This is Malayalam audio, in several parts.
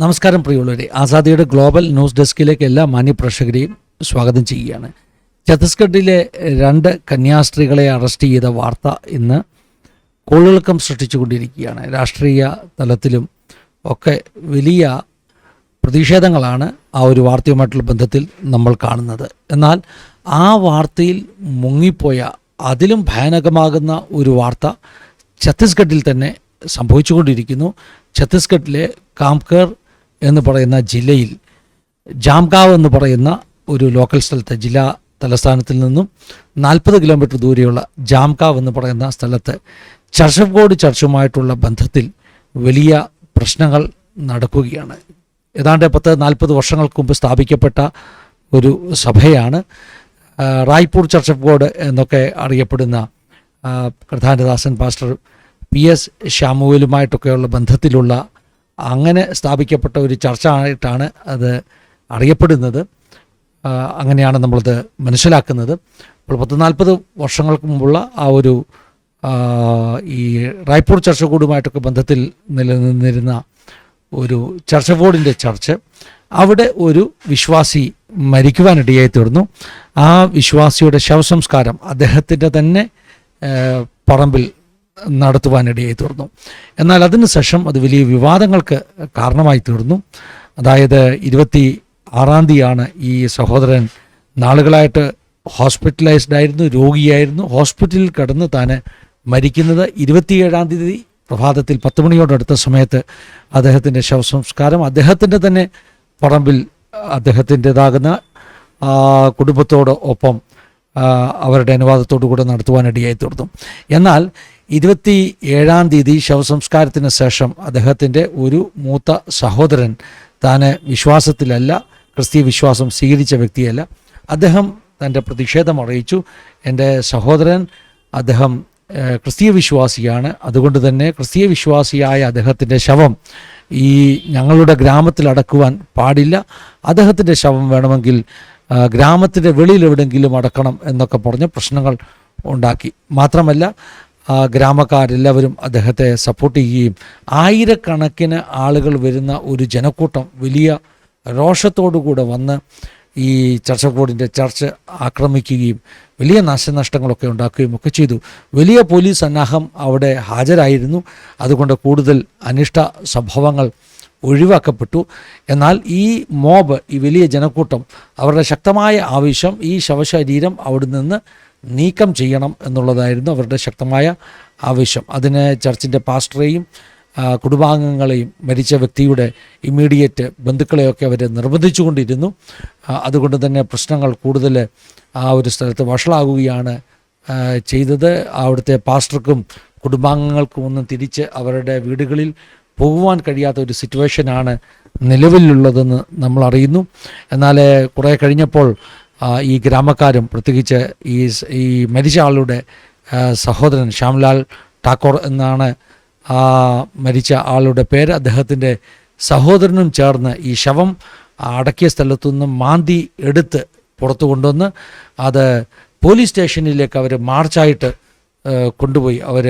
നമസ്കാരം പ്രിയമുള്ളവരെ. ആസാദിയുടെ ഗ്ലോബൽ ന്യൂസ് ഡെസ്കിലേക്ക് എല്ലാ മാന്യപ്രേക്ഷകരെയും സ്വാഗതം ചെയ്യുകയാണ്. ഛത്തീസ്ഗഡിലെ രണ്ട് കന്യാസ്ത്രീകളെ അറസ്റ്റ് ചെയ്ത വാർത്ത ഇന്ന് കോളിളക്കം സൃഷ്ടിച്ചുകൊണ്ടിരിക്കുകയാണ്. രാഷ്ട്രീയ തലത്തിലും ഒക്കെ വലിയ പ്രതിഷേധങ്ങളാണ് ആ ഒരു വാർത്തയുമായിട്ടുള്ള ബന്ധത്തിൽ നമ്മൾ കാണുന്നത്. എന്നാൽ ആ വാർത്തയിൽ മുങ്ങിപ്പോയ അതിലും ഭയാനകമാകുന്ന ഒരു വാർത്ത ഛത്തീസ്ഗഡിൽ തന്നെ സംഭവിച്ചുകൊണ്ടിരിക്കുന്നു. ഛത്തീസ്ഗഡിലെ കാംകർ എന്ന് പറയുന്ന ജില്ലയിൽ ജാംഗാവ് എന്ന് പറയുന്ന ഒരു ലോക്കൽ സ്ഥലത്ത് ജില്ലാ തലസ്ഥാനത്തിൽ നിന്നും നാൽപ്പത് കിലോമീറ്റർ ദൂരെയുള്ള ജാംകാവ് എന്ന് പറയുന്ന സ്ഥലത്ത് ചർച്ചക്കോട് ചർച്ചുമായിട്ടുള്ള ബന്ധത്തിൽ വലിയ പ്രശ്നങ്ങൾ നടക്കുകയാണ്. ഏതാണ്ട് പത്ത് നാൽപ്പത് വർഷങ്ങൾക്ക് മുമ്പ് സ്ഥാപിക്കപ്പെട്ട ഒരു സഭയാണ് റായ്പൂർ ചർച്ച് ഓഫ് ഗോഡ് എന്നൊക്കെ അറിയപ്പെടുന്ന പ്രധാനദാസൻ പാസ്റ്റർ പി എസ് ശ്യാമുവലുമായിട്ടൊക്കെയുള്ള ബന്ധത്തിലുള്ള അങ്ങനെ സ്ഥാപിക്കപ്പെട്ട ഒരു ചർച്ച ആയിട്ടാണ് അത് അറിയപ്പെടുന്നത്. അങ്ങനെയാണ് നമ്മളത് മനസ്സിലാക്കുന്നത്. അപ്പോൾ പത്ത് നാൽപ്പത് വർഷങ്ങൾക്ക് മുമ്പുള്ള ആ ഒരു ഈ റായ്പൂർ ചർച്ച കൂടുമായിട്ടൊക്കെ ബന്ധത്തിൽ നിലനിന്നിരുന്ന ഒരു ചർച്ച ബോർഡിന്റെ ചർച്ച് അവിടെ ഒരു വിശ്വാസി മരിക്കുവാനിടയായി തീർന്നു. ആ വിശ്വാസിയുടെ ശവസംസ്കാരം അദ്ദേഹത്തിന്റെ തന്നെ പറമ്പിൽ നടത്തുവാനിടയായി തീർന്നു എന്നാൽ അതിനുശേഷം അത് വലിയ വിവാദങ്ങൾക്ക് കാരണമായി തീർന്നു. അതായത് ഇരുപത്തി ആറാം തീയതിയാണ് ഈ സഹോദരൻ നാളുകളായിട്ട് ഹോസ്പിറ്റലൈസ്ഡ് ആയിരുന്നു രോഗിയായിരുന്നു. ഹോസ്പിറ്റലിൽ കിടന്ന് താൻ മരിക്കുന്നത് ഇരുപത്തിയേഴാം തീയതി പ്രഭാതത്തിൽ പത്ത് മണിയോടടുത്ത സമയത്ത് അദ്ദേഹത്തിന്റെ ശവസംസ്കാരം അദ്ദേഹത്തിന്റെ തന്നെ പറമ്പിൽ അദ്ദേഹത്തിന്റെതാകുന്ന കുടുംബത്തോടൊപ്പം അവരുടെ അനുവാദത്തോടു കൂടെ നടത്തുവാനിടയായി തീർന്നു എന്നാൽ ഇരുപത്തി ഏഴാം തീയതി ശവസംസ്കാരത്തിന് ശേഷം അദ്ദേഹത്തിന്റെ ഒരു മൂത്ത സഹോദരൻ താൻ വിശ്വാസത്തിലല്ല ക്രിസ്തീയ വിശ്വാസം സ്വീകരിച്ച വ്യക്തിയല്ല. അദ്ദേഹം തന്റെ പ്രതിഷേധം അറിയിച്ചു. എന്റെ സഹോദരൻ അദ്ദേഹം ക്രിസ്തീയ വിശ്വാസിയാണ്. അതുകൊണ്ട് തന്നെ ക്രിസ്തീയ വിശ്വാസിയായ അദ്ദേഹത്തിന്റെ ശവം ഈ ഞങ്ങളുടെ ഗ്രാമത്തിൽ അടക്കുവാൻ പാടില്ല. അദ്ദേഹത്തിന്റെ ശവം വേണമെങ്കിൽ ഗ്രാമത്തിന്റെ വെളിയിൽ എവിടെയെങ്കിലും അടക്കണം എന്നൊക്കെ പറഞ്ഞ് പ്രശ്നങ്ങൾ ഉണ്ടാക്കി. മാത്രമല്ല ഗ്രാമക്കാരെല്ലാവരും അദ്ദേഹത്തെ സപ്പോർട്ട് ചെയ്യുകയും ആയിരക്കണക്കിന് ആളുകൾ വരുന്ന ഒരു ജനക്കൂട്ടം വലിയ രോഷത്തോടുകൂടെ വന്ന് ഈ ചർച്ച ബോർഡിന്റെ ചർച്ച് ആക്രമിക്കുകയും വലിയ നാശനഷ്ടങ്ങളൊക്കെ ഉണ്ടാക്കുകയും ഒക്കെ ചെയ്തു. വലിയ പോലീസ് സന്നാഹം അവിടെ ഹാജരായിരുന്നു. അതുകൊണ്ട് കൂടുതൽ അനിഷ്ട സംഭവങ്ങൾ ഒഴിവാക്കപ്പെട്ടു. എന്നാൽ ഈ മോബ് ഈ വലിയ ജനക്കൂട്ടം അവരുടെ ശക്തമായ ആവശ്യം ഈ ശവശരീരം അവിടെ നിന്ന് നീക്കം ചെയ്യണം എന്നുള്ളതായിരുന്നു അവരുടെ ശക്തമായ ആവശ്യം. അതിന് ചർച്ചിന്റെ പാസ്റ്ററേയും കുടുംബാംഗങ്ങളെയും മരിച്ച വ്യക്തിയുടെ ഇമ്മീഡിയറ്റ് ബന്ധുക്കളെയൊക്കെ അവർ നിർബന്ധിച്ചുകൊണ്ടിരുന്നു. അതുകൊണ്ട് തന്നെ പ്രശ്നങ്ങൾ കൂടുതൽ ആ ഒരു സ്ഥലത്ത് വഷളാകുകയാണ് ചെയ്തത്. അവിടുത്തെ പാസ്റ്റർക്കും കുടുംബാംഗങ്ങൾക്കും ഒന്നും തിരിച്ച് അവരുടെ വീടുകളിൽ പോകുവാൻ കഴിയാത്ത ഒരു സിറ്റുവേഷനാണ് നിലവിലുള്ളതെന്ന് നമ്മൾ അറിയുന്നു എന്നാൽ കുറേ കഴിഞ്ഞപ്പോൾ ഈ ഗ്രാമക്കാരും പ്രത്യേകിച്ച് ഈ ഈ മരിച്ച ആളുടെ സഹോദരൻ ശ്യാംലാൽ ടാക്കോർ എന്നാണ് മരിച്ച ആളുടെ പേര്. അദ്ദേഹത്തിന്റെ സഹോദരനും ചേർന്ന് ഈ ശവം അടക്കിയ സ്ഥലത്തു സ്ഥലത്തുനിന്ന് മാന്തി എടുത്ത് പുറത്തു കൊണ്ടുവന്ന് അത് പോലീസ് സ്റ്റേഷനിലേക്ക് അവർ മാർച്ചായിട്ട് കൊണ്ടുപോയി. അവർ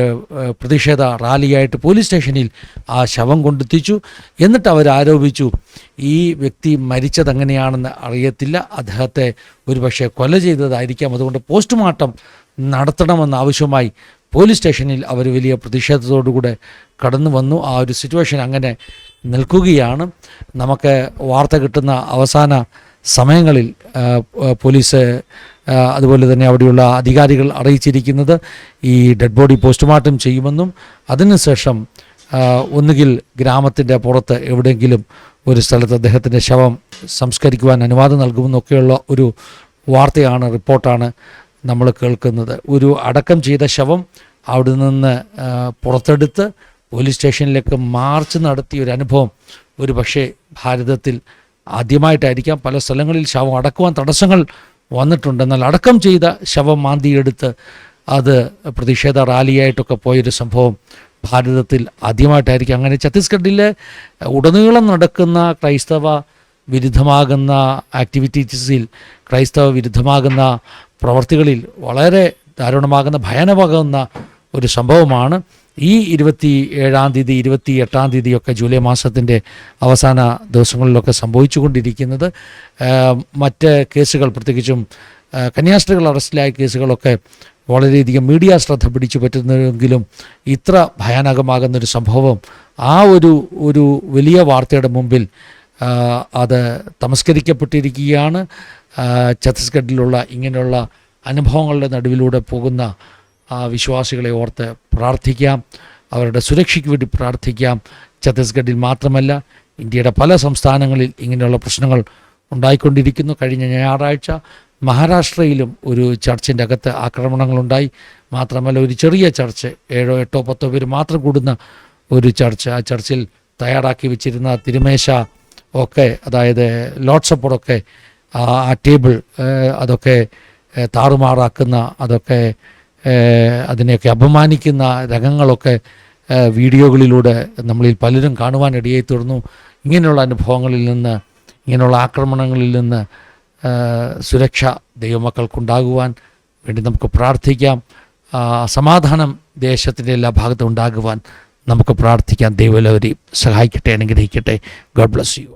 പ്രതിഷേധ റാലിയായിട്ട് പോലീസ് സ്റ്റേഷനിൽ ആ ശവം കൊണ്ടെത്തിച്ചു. എന്നിട്ട് അവർ ആരോപിച്ചു ഈ വ്യക്തി മരിച്ചതെങ്ങനെയാണെന്ന് അറിയത്തില്ല. അദ്ദേഹത്തെ ഒരുപക്ഷെ കൊല ചെയ്തതായിരിക്കാം. അതുകൊണ്ട് പോസ്റ്റ്മോർട്ടം നടത്തണമെന്ന ആവശ്യമായി പോലീസ് സ്റ്റേഷനിൽ അവർ വലിയ പ്രതിഷേധത്തോടുകൂടെ കടന്നു വന്നു. ആ ഒരു സിറ്റുവേഷൻ അങ്ങനെ നിൽക്കുകയാണ്. നമുക്ക് വാർത്ത കിട്ടുന്ന അവസാന സമയങ്ങളിൽ പോലീസ് അതുപോലെ തന്നെ അവിടെയുള്ള അധികാരികൾ അറിയിച്ചിരിക്കുന്നത് ഈ ഡെഡ് ബോഡി പോസ്റ്റ്മോർട്ടം ചെയ്യുമെന്നും അതിനുശേഷം ഒന്നുകിൽ ഗ്രാമത്തിന്റെ പുറത്ത് എവിടെയെങ്കിലും ഒരു സ്ഥലത്ത് അദ്ദേഹത്തിന്റെ ശവം സംസ്കരിക്കുവാൻ അനുവാദം നൽകുമെന്നൊക്കെയുള്ള ഒരു വാർത്തയാണ് റിപ്പോർട്ടാണ് നമ്മൾ കേൾക്കുന്നത്. ഒരു അടക്കം ചെയ്ത ശവം അവിടെ നിന്ന് പുറത്തെടുത്ത് പോലീസ് സ്റ്റേഷനിലേക്ക് മാർച്ച് നടത്തിയ ഒരു അനുഭവം ഒരു പക്ഷേ ഭാരതത്തിൽ ആദ്യമായിട്ടായിരിക്കാം പല സ്ഥലങ്ങളിൽ ശവം അടക്കുവാൻ തടസ്സങ്ങൾ വന്നിട്ടുണ്ട് എന്നാൽ അടക്കം ചെയ്ത ശവം മാന്തിയെടുത്ത് അത് പ്രതിഷേധ റാലിയായിട്ടൊക്കെ പോയൊരു സംഭവം ഭാരതത്തിൽ ആദ്യമായിട്ടായിരിക്കും. അങ്ങനെ ഛത്തീസ്ഗഡിലെ ഉടനീളം നടക്കുന്ന ക്രൈസ്തവ വിരുദ്ധമാകുന്ന ആക്ടിവിറ്റീസിൽ ക്രൈസ്തവ വിരുദ്ധമാകുന്ന പ്രവർത്തികളിൽ വളരെ ദാരുണമാകുന്ന ഭയാനകമാകുന്ന ഒരു സംഭവമാണ്. ഈ ഇരുപത്തി ഏഴാം തീയതി ഇരുപത്തി എട്ടാം തീയതിയൊക്കെ ജൂലൈ മാസത്തിന്റെ അവസാന ദിവസങ്ങളിലൊക്കെ സംഭവിച്ചുകൊണ്ടിരിക്കുന്നത്. മറ്റ് കേസുകൾ പ്രത്യേകിച്ചും കന്യാസ്ത്രീകൾ അറസ്റ്റിലായ കേസുകളൊക്കെ വളരെയധികം മീഡിയ ശ്രദ്ധ പിടിച്ചു പറ്റുന്നെങ്കിലും ഇത്ര ഭയാനകമാകുന്നൊരു സംഭവം ആ ഒരു ഒരു വലിയ വാർത്തയുടെ മുമ്പിൽ അത് തമസ്കരിക്കപ്പെട്ടിരിക്കുകയാണ്. ഛത്തീസ്ഗഡിലുള്ള ഇങ്ങനെയുള്ള അനുഭവങ്ങളുടെ നടുവിലൂടെ പോകുന്ന ആ വിശ്വാസികളെ ഓർത്ത് പ്രാർത്ഥിക്കാം. അവരുടെ സുരക്ഷയ്ക്ക് വേണ്ടി പ്രാർത്ഥിക്കാം. ഛത്തീസ്ഗഡിൽ മാത്രമല്ല ഇന്ത്യയുടെ പല സംസ്ഥാനങ്ങളിൽ ഇങ്ങനെയുള്ള പ്രശ്നങ്ങൾ ഉണ്ടായിക്കൊണ്ടിരിക്കുന്നു. കഴിഞ്ഞ ഞായറാഴ്ച മഹാരാഷ്ട്രയിലും ഒരു ചർച്ചിന്റെ അകത്ത് ആക്രമണങ്ങളുണ്ടായി. മാത്രമല്ല ഒരു ചെറിയ ചർച്ച് ഏഴോ എട്ടോ പത്തോ പേര് മാത്രം കൂടുന്ന ഒരു ചർച്ച് ആ ചർച്ചിൽ തയ്യാറാക്കി വെച്ചിരുന്ന തിരുമേശ ഒക്കെ അതായത് ലോട്ട്സപ്പോടൊക്കെ ആ ആ ടേബിൾ അതൊക്കെ താറുമാറാക്കുന്ന അതൊക്കെ അതിനെയൊക്കെ അപമാനിക്കുന്ന രംഗങ്ങളൊക്കെ വീഡിയോകളിലൂടെ നമ്മളിൽ പലരും കാണുവാനിടയായി തീർന്നു. ഇങ്ങനെയുള്ള അനുഭവങ്ങളിൽ നിന്ന് ഇങ്ങനെയുള്ള ആക്രമണങ്ങളിൽ നിന്ന് സുരക്ഷ ദൈവമക്കൾക്കുണ്ടാകുവാൻ വേണ്ടി നമുക്ക് പ്രാർത്ഥിക്കാം. സമാധാനം ദേശത്തിന്റെ എല്ലാ ഭാഗത്തും ഉണ്ടാകുവാൻ നമുക്ക് പ്രാർത്ഥിക്കാം. ദൈവം എല്ലാവരെയും സഹായിക്കട്ടെ അനുഗ്രഹിക്കട്ടെ. God bless you